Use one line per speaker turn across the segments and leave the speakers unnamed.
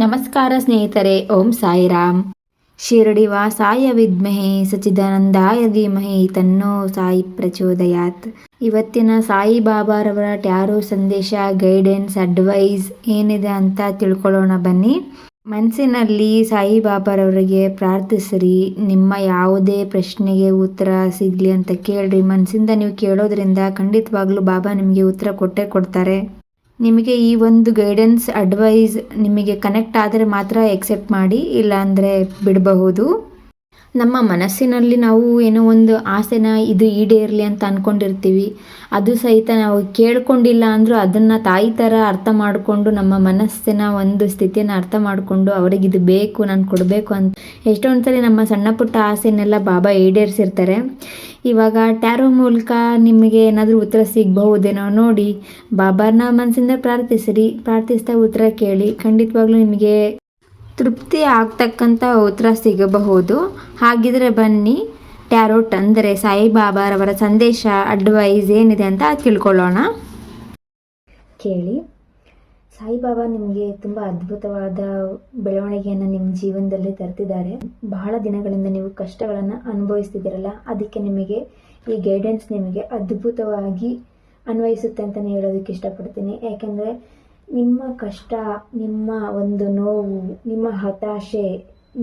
ನಮಸ್ಕಾರ ಸ್ನೇಹಿತರೆ, ಓಂ ಸಾಯಿರಾಮ್. ಶಿರಡಿ ವಾಸಾಯ ವಿದ್ಮಹೆ ಸಚಿದಾನಂದಾಯ ಧೀಮಹಿ, ತನ್ನೋ ಸಾಯಿ ಪ್ರಚೋದಯಾತ್. ಇವತ್ತಿನ ಸಾಯಿ ಬಾಬಾರವರ ಟ್ಯಾರೋ ಸಂದೇಶ, ಗೈಡೆನ್ಸ್, ಅಡ್ವೈಸ್ ಏನಿದೆ ಅಂತ ತಿಳ್ಕೊಳ್ಳೋಣ ಬನ್ನಿ. ಮನಸ್ಸಿನಲ್ಲಿ ಸಾಯಿ ಬಾಬಾರವರಿಗೆ ಪ್ರಾರ್ಥಿಸ್ರಿ. ನಿಮ್ಮ ಯಾವುದೇ ಪ್ರಶ್ನೆಗೆ ಉತ್ತರ ಸಿಗಲಿ ಅಂತ ಕೇಳ್ರಿ. ಮನಸ್ಸಿಂದ ನೀವು ಕೇಳೋದ್ರಿಂದ ಖಂಡಿತವಾಗ್ಲೂ ಬಾಬಾ ನಿಮಗೆ ಉತ್ತರ ಕೊಟ್ಟೇ ಕೊಡ್ತಾರೆ. ನಿಮಗೆ ಈ ಒಂದು ಗೈಡೆನ್ಸ್ ಅಡ್ವೈಸ್ ನಿಮಗೆ ಕನೆಕ್ಟ್ ಆದರೆ ಮಾತ್ರ ಎಕ್ಸೆಪ್ಟ್ ಮಾಡಿ, ಇಲ್ಲಾಂದರೆ ಬಿಡಬಹುದು. ನಮ್ಮ ಮನಸ್ಸಿನಲ್ಲಿ ನಾವು ಏನೋ ಒಂದು ಆಸೆನ ಇದು ಈಡೇರಲಿ ಅಂತ ಅಂದ್ಕೊಂಡಿರ್ತೀವಿ ಅದು ಸಹಿತ ನಾವು ಕೇಳ್ಕೊಂಡಿಲ್ಲ ಅಂದರೂ ಅದನ್ನು ತಾಯಿ ಥರ ಅರ್ಥ ಮಾಡಿಕೊಂಡು, ನಮ್ಮ ಮನಸ್ಸಿನ ಒಂದು ಸ್ಥಿತಿಯನ್ನು ಅರ್ಥ ಮಾಡಿಕೊಂಡು ಅವರಿಗೆ ಇದು ಬೇಕು, ನಾನು ಕೊಡಬೇಕು ಅಂತ ಎಷ್ಟೊಂದು ಸಲ ನಮ್ಮ ಸಣ್ಣ ಪುಟ್ಟ ಆಸೆನೆಲ್ಲ ಬಾಬಾ ಈಡೇರಿಸಿರ್ತಾರೆ. ಇವಾಗ ಟ್ಯಾರೋ ಮೂಲಕ ನಿಮಗೆ ಏನಾದರೂ ಉತ್ತರ ಸಿಗಬಹುದೇನೋ ನೋಡಿ ಬಾಬಾನ ಮನಸ್ಸಿಂದ ಪ್ರಾರ್ಥಿಸಿರಿ. ಪ್ರಾರ್ಥಿಸ್ತಾ ಉತ್ತರ ಕೇಳಿ ಖಂಡಿತವಾಗ್ಲೂ ನಿಮಗೆ ತೃಪ್ತಿ ಆಗ್ತಕ್ಕಂಥ ಉತ್ತರ ಸಿಗಬಹುದು. ಹಾಗಿದ್ರೆ ಬನ್ನಿ ಟ್ಯಾರೋಟ್ ಅಂದರೆ ಸಾಯಿಬಾಬಾರವರ ಸಂದೇಶ, ಅಡ್ವೈಸ್ ಏನಿದೆ ಅಂತ ತಿಳ್ಕೊಳ್ಳೋಣ. ಕೇಳಿ. ಸಾಯಿಬಾಬಾ ನಿಮಗೆ ತುಂಬ ಅದ್ಭುತವಾದ ಬೆಳವಣಿಗೆಯನ್ನು ನಿಮ್ಮ ಜೀವನದಲ್ಲಿ ತರ್ತಿದ್ದಾರೆ. ಬಹಳ ದಿನಗಳಿಂದ ನೀವು ಕಷ್ಟಗಳನ್ನು ಅನುಭವಿಸ್ತಿದ್ದೀರಲ್ಲ, ಅದಕ್ಕೆ ನಿಮಗೆ ಈ ಗೈಡೆನ್ಸ್ ನಿಮಗೆ ಅದ್ಭುತವಾಗಿ ಅನ್ವಯಿಸುತ್ತೆ ಅಂತಲೇ ಹೇಳೋದಕ್ಕೆ ಇಷ್ಟಪಡ್ತೀನಿ. ಯಾಕೆಂದರೆ ನಿಮ್ಮ ಕಷ್ಟ, ನಿಮ್ಮ ಒಂದು ನೋವು, ನಿಮ್ಮ ಹತಾಶೆ,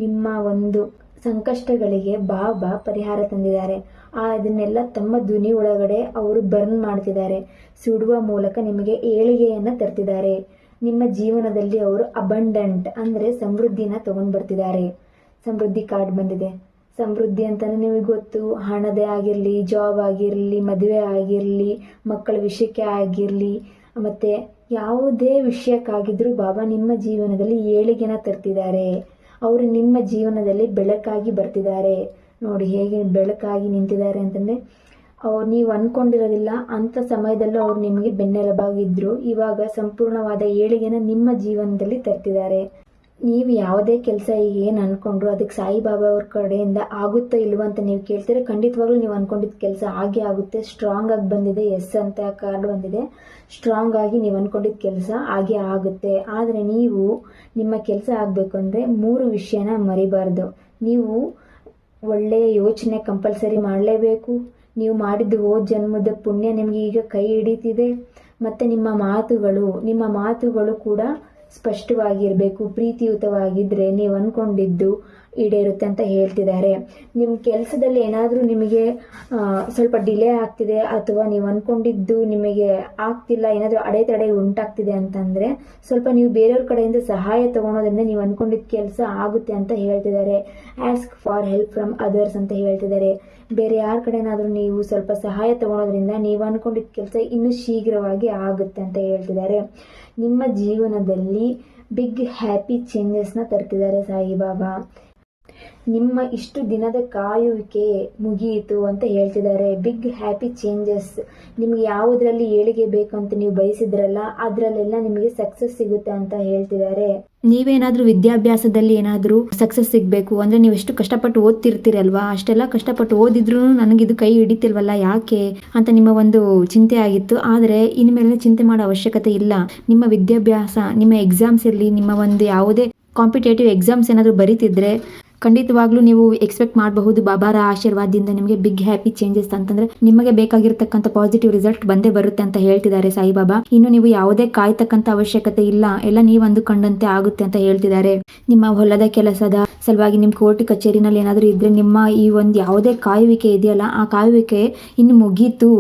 ನಿಮ್ಮ ಒಂದು ಸಂಕಷ್ಟಗಳಿಗೆ ಬಾಬಾ ಪರಿಹಾರ ತಂದಿದ್ದಾರೆ. ಆ ಅದನ್ನೆಲ್ಲ ತಮ್ಮ ಧ್ವನಿ ಒಳಗಡೆ ಅವರು ಬರ್ನ್ ಮಾಡ್ತಿದ್ದಾರೆ. ಸುಡುವ ಮೂಲಕ ನಿಮಗೆ ಏಳಿಗೆಯನ್ನು ತರ್ತಿದ್ದಾರೆ. ನಿಮ್ಮ ಜೀವನದಲ್ಲಿ ಅವರು ಅಬಂಡೆಂಟ್ ಅಂದರೆ ಸಮೃದ್ಧಿನ ತಗೊಂಡು ಬರ್ತಿದ್ದಾರೆ. ಸಮೃದ್ಧಿ ಕಾರ್ಡ್ ಬಂದಿದೆ. ಸಮೃದ್ಧಿ ಅಂತಲೇ ನಿಮಗೆ ಗೊತ್ತು, ಹಣದೇ ಆಗಿರಲಿ ಜಾಬ್ ಆಗಿರಲಿ, ಮದುವೆ ಆಗಿರಲಿ, ಮಕ್ಕಳ ವಿಷಯಕ್ಕೆ ಆಗಿರಲಿ, ಮತ್ತು ಯಾವುದೇ ವಿಷಯಕ್ಕಾಗಿದ್ದರೂ ಬಾಬಾ ನಿಮ್ಮ ಜೀವನದಲ್ಲಿ ಏಳಿಗೆನ ತರ್ತಿದ್ದಾರೆ. ಅವರು ನಿಮ್ಮ ಜೀವನದಲ್ಲಿ ಬೆಳಕಾಗಿ ಬರ್ತಿದ್ದಾರೆ. ನೋಡಿ ಹೇಗೆ ಬೆಳಕಾಗಿ ನಿಂತಿದ್ದಾರೆ ಅಂತಂದರೆ ಅವ್ರು ನೀವು ಅಂದ್ಕೊಂಡಿರೋದಿಲ್ಲ ಅಂಥ ಸಮಯದಲ್ಲೂ ಅವ್ರು ನಿಮಗೆ ಬೆನ್ನೆಲುಬಾಗಿದ್ದರು ಇವಾಗ ಸಂಪೂರ್ಣವಾದ ಏಳಿಗೆನ ನಿಮ್ಮ ಜೀವನದಲ್ಲಿ ತರ್ತಿದ್ದಾರೆ. ನೀವು ಯಾವುದೇ ಕೆಲಸ ಈಗ ಏನು ಅಂದ್ಕೊಂಡ್ರು ಅದಕ್ಕೆ ಸಾಯಿಬಾಬಾ ಅವ್ರ ಕಡೆಯಿಂದ ಆಗುತ್ತೋ ಇಲ್ವೋ ಅಂತ ನೀವು ಕೇಳ್ತೀರ. ಖಂಡಿತವಾಗ್ಲೂ ನೀವು ಅಂದ್ಕೊಂಡಿದ್ದ ಕೆಲಸ ಆಗೇ ಆಗುತ್ತೆ. ಸ್ಟ್ರಾಂಗ್ ಆಗಿ ಬಂದಿದೆ ಎಸ್ ಅಂತ ಕಾರ್ಡ್ ಬಂದಿದೆ. ಸ್ಟ್ರಾಂಗ್ ಆಗಿ ನೀವು ಅಂದ್ಕೊಂಡಿದ್ದ ಕೆಲಸ ಹಾಗೆ ಆಗುತ್ತೆ. ಆದರೆ ನೀವು ನಿಮ್ಮ ಕೆಲಸ ಆಗಬೇಕು ಅಂದರೆ ಮೂರು ವಿಷಯನ ಮರಿಬಾರ್ದು. ನೀವು ಒಳ್ಳೆಯ ಯೋಚನೆ ಕಂಪಲ್ಸರಿ ಮಾಡಲೇಬೇಕು. ನೀವು ಮಾಡಿದ್ದು ಓ ಜನ್ಮದ ಪುಣ್ಯ ನಿಮಗೆ ಈಗ ಕೈ ಹಿಡಿತಿದೆ. ಮತ್ತು ನಿಮ್ಮ ಮಾತುಗಳು ನಿಮ್ಮ ಮಾತುಗಳು ಕೂಡ ಸ್ಪಷ್ಟವಾಗಿರಬೇಕು ಪ್ರೀತಿಯುತವಾಗಿದ್ದರೆ ನೀವು ಅಂದ್ಕೊಂಡಿದ್ದು ಈಡೇರುತ್ತೆ ಅಂತ ಹೇಳ್ತಿದ್ದಾರೆ. ನಿಮ್ಮ ಕೆಲಸದಲ್ಲಿ ಏನಾದರೂ ನಿಮಗೆ ಸ್ವಲ್ಪ ಡಿಲೇ ಆಗ್ತಿದೆ ಅಥವಾ ನೀವು ಅಂದ್ಕೊಂಡಿದ್ದು ನಿಮಗೆ ಆಗ್ತಿಲ್ಲ, ಏನಾದರೂ ಅಡೆತಡೆ ಉಂಟಾಗ್ತಿದೆ ಅಂತಂದರೆ ಸ್ವಲ್ಪ ನೀವು ಬೇರೆಯವ್ರ ಕಡೆಯಿಂದ ಸಹಾಯ ತೊಗೊಳೋದ್ರಿಂದ ನೀವು ಅಂದ್ಕೊಂಡಿದ್ದ ಕೆಲಸ ಆಗುತ್ತೆ ಅಂತ ಹೇಳ್ತಿದ್ದಾರೆ. Ask for help from others ಅಂತ ಹೇಳ್ತಿದ್ದಾರೆ. ಬೇರೆ ಯಾರ ಕಡೆನಾದರೂ ನೀವು ಸ್ವಲ್ಪ ಸಹಾಯ ತೊಗೊಳೋದ್ರಿಂದ ನೀವು ಅಂದ್ಕೊಂಡಿದ್ದ ಕೆಲಸ ಇನ್ನೂ ಶೀಘ್ರವಾಗಿ ಆಗುತ್ತೆ ಅಂತ ಹೇಳ್ತಿದ್ದಾರೆ. ನಿಮ್ಮ ಜೀವನದಲ್ಲಿ ಬಿಗ್ ಹ್ಯಾಪಿ ಚೇಂಜಸ್ನ ತರ್ತಿದ್ದಾರೆ ಸಾಯಿಬಾಬಾ. ನಿಮ್ಮ ಇಷ್ಟು ದಿನದ ಕಾಯುವಿಕೆ ಮುಗಿಯಿತು ಅಂತ ಹೇಳ್ತಿದ್ದಾರೆ. ಬಿಗ್ ಹ್ಯಾಪಿ ಚೇಂಜಸ್ ನಿಮಗೆ ಯಾವುದರಲ್ಲಿ ಏಳಿಗೆ ಬೇಕು ಅಂತ ನೀವು ಬಯಸಿದ್ರಲ್ಲ, ಅದರಲ್ಲೆಲ್ಲ ನಿಮಗೆ ಸಕ್ಸಸ್ ಸಿಗುತ್ತೆ ಅಂತ ಹೇಳ್ತಿದ್ದಾರೆ. ನೀವೇನಾದ್ರೂ ವಿದ್ಯಾಭ್ಯಾಸದಲ್ಲಿ ಏನಾದರೂ ಸಕ್ಸಸ್ ಸಿಗಬೇಕು, ಅಂದರೆ ನೀವು ಎಷ್ಟು ಕಷ್ಟಪಟ್ಟು ಓದ್ತಿರ್ತೀರಲ್ವಾ? ಅಷ್ಟೆಲ್ಲ ಕಷ್ಟಪಟ್ಟು ಓದಿದ್ರು ಇದು ಕೈ ಹಿಡಿತಿಲ್ವಲ್ಲ, ಯಾಕೆ ಅಂತ ನಿಮ್ಮ ಒಂದು ಚಿಂತೆ ಆಗಿತ್ತು. ಆದರೆ ಇನ್ಮೇಲೆ ಚಿಂತೆ ಮಾಡೋ ಅವಶ್ಯಕತೆ ಇಲ್ಲ. ನಿಮ್ಮ ವಿದ್ಯಾಭ್ಯಾಸ, ನಿಮ್ಮ ಎಕ್ಸಾಮ್ಸ್ ಇರಲಿ ನಿಮ್ಮ ಒಂದು ಯಾವುದೇ ಕಾಂಪಿಟೇಟಿವ್ ಎಕ್ಸಾಮ್ಸ್ ಏನಾದರೂ ಬರೀತಿದ್ರೆ ಖಂಡಿತವಾಗ್ಲೂ ನೀವು ಎಕ್ಸ್ಪೆಕ್ಟ್ ಮಾಡಬಹುದು. ಬಾಬಾರ ಆಶೀರ್ವಾದದಿಂದ ನಿಮಗೆ ಬಿಗ್ ಹ್ಯಾಪಿ ಚೇಂಜಸ್ ಅಂತಂದ್ರೆ ನಿಮಗೆ ಬೇಕಾಗಿರ್ತಕ್ಕಂಥ ಪಾಸಿಟಿವ್ ರಿಸಲ್ಟ್ ಬಂದೇ ಬರುತ್ತೆ ಅಂತ ಹೇಳ್ತಿದ್ದಾರೆ ಸಾಯಿಬಾಬಾ. ಇನ್ನು ನೀವು ಯಾವುದೇ ಕಾಯ್ತಕ್ಕಂಥ ಅವಶ್ಯಕತೆ ಇಲ್ಲ. ಎಲ್ಲ ನೀವು ಅಂದುಕೊಂಡಂತೆ ಆಗುತ್ತೆ ಅಂತ ಹೇಳ್ತಿದ್ದಾರೆ. ನಿಮ್ಮ ಹೊಲದ ಕೆಲಸದ ಸಲುವಾಗಿ ನಿಮ್ಮ ಕೋರ್ಟ್ ಕಚೇರಿನಲ್ಲಿ ಏನಾದರೂ ಇದ್ದರೆ ನಿಮ್ಮ ಈ ಒಂದು ಯಾವುದೇ ಕಾಯುವಿಕೆ ಇದೆಯಲ್ಲ, ಆ ಕಾಯುವಿಕೆ ಇನ್ನು ಮುಗೀತು.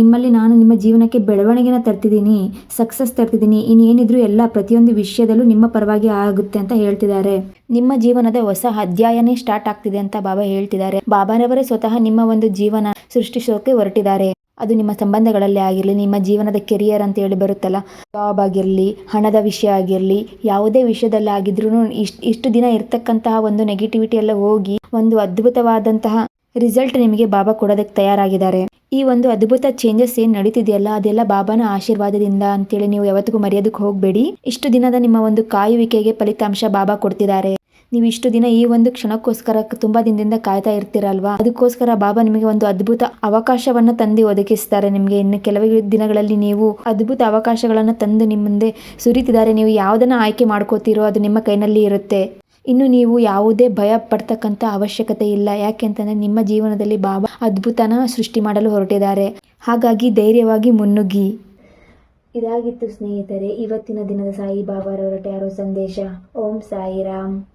ನಿಮ್ಮಲ್ಲಿ ನಾನು ನಿಮ್ಮ ಜೀವನಕ್ಕೆ ಬೆಳವಣಿಗೆನ ತರ್ತಿದ್ದೀನಿ ಸಕ್ಸಸ್ ತರ್ತಿದ್ದೀನಿ. ಇನ್ನೇನಿದ್ರು ಎಲ್ಲ ಪ್ರತಿಯೊಂದು ವಿಷಯದಲ್ಲೂ ನಿಮ್ಮ ಪರವಾಗಿ ಆಗುತ್ತೆ ಅಂತ ಹೇಳ್ತಿದ್ದಾರೆ. ನಿಮ್ಮ ಜೀವನದ ಹೊಸ ಅಧ್ಯಾಯನೇ ಸ್ಟಾರ್ಟ್ ಆಗ್ತಿದೆ ಅಂತ ಬಾಬಾ ಹೇಳ್ತಿದ್ದಾರೆ. ಬಾಬಾರವರೇ ಸ್ವತಃ ನಿಮ್ಮ ಒಂದು ಜೀವನ ಸೃಷ್ಟಿಸೋಕೆ ಹೊರಟಿದ್ದಾರೆ. ಅದು ನಿಮ್ಮ ಸಂಬಂಧಗಳಲ್ಲೇ ಆಗಿರಲಿ, ನಿಮ್ಮ ಜೀವನದ ಕೆರಿಯರ್ ಅಂತ ಹೇಳಿ ಬರುತ್ತಲ್ಲ ಜಾಬ್ ಆಗಿರಲಿ, ಹಣದ ವಿಷಯ ಆಗಿರಲಿ, ಯಾವುದೇ ವಿಷಯದಲ್ಲಿ ಆಗಿದ್ರೂ ಇಷ್ಟು ಇಷ್ಟು ದಿನ ಇರ್ತಕ್ಕಂತಹ ಒಂದು ನೆಗೆಟಿವಿಟಿ ಎಲ್ಲ ಹೋಗಿ ಒಂದು ಅದ್ಭುತವಾದಂತಹ ರಿಸಲ್ಟ್ ನಿಮಗೆ ಬಾಬಾ ಕೊಡೋದಕ್ಕೆ ತಯಾರಾಗಿದ್ದಾರೆ. ಈ ಒಂದು ಅದ್ಭುತ ಚೇಂಜಸ್ ಏನು ನಡೀತಿದೆಯಲ್ಲ, ಅದೆಲ್ಲ ಬಾಬಾನ ಆಶೀರ್ವಾದದಿಂದ ಅಂತೇಳಿ ನೀವು ಯಾವತ್ತಿಗೂ ಮರೆಯೋದಕ್ಕೆ ಹೋಗಬೇಡಿ. ಇಷ್ಟು ದಿನದ ನಿಮ್ಮ ಒಂದು ಕಾಯುವಿಕೆಗೆ ಫಲಿತಾಂಶ ಬಾಬಾ ಕೊಡ್ತಿದ್ದಾರೆ. ನೀವು ಇಷ್ಟು ದಿನ ಈ ಒಂದು ಕ್ಷಣಕ್ಕೋಸ್ಕರ ತುಂಬಾ ದಿನದಿಂದ ಕಾಯ್ತಾ ಇರ್ತೀರಲ್ವಾ? ಅದಕ್ಕೋಸ್ಕರ ಬಾಬಾ ನಿಮಗೆ ಒಂದು ಅದ್ಭುತ ಅವಕಾಶವನ್ನ ತಂದು ಒದಗಿಸ್ತಾರೆ. ನಿಮಗೆ ಇನ್ನು ಕೆಲವೇ ದಿನಗಳಲ್ಲಿ ನೀವು ಅದ್ಭುತ ಅವಕಾಶಗಳನ್ನ ತಂದು ನಿಮ್ಮ ಮುಂದೆ ಸುರಿತಿದ್ದಾರೆ. ನೀವು ಯಾವುದನ್ನ ಆಯ್ಕೆ ಮಾಡ್ಕೋತೀರೋ ಅದು ನಿಮ್ಮ ಕೈನಲ್ಲಿ ಇರುತ್ತೆ. ಇನ್ನು ನೀವು ಯಾವುದೇ ಭಯ ಪಡ್ತಕ್ಕಂಥ ಅವಶ್ಯಕತೆ ಇಲ್ಲ. ಯಾಕೆಂತಂದ್ರೆ ನಿಮ್ಮ ಜೀವನದಲ್ಲಿ ಬಾಬಾ ಅದ್ಭುತನ ಸೃಷ್ಟಿ ಮಾಡಲು ಹೊರಟಿದ್ದಾರೆ. ಹಾಗಾಗಿ ಧೈರ್ಯವಾಗಿ ಮುನ್ನುಗ್ಗಿ. ಇದಾಗಿತ್ತು ಸ್ನೇಹಿತರೆ, ಇವತ್ತಿನ ದಿನದ ಸಾಯಿ ಬಾಬಾರವರ ಟ್ಯಾರೋ ಸಂದೇಶ. ಓಂ ಸಾಯಿರಾಮ್.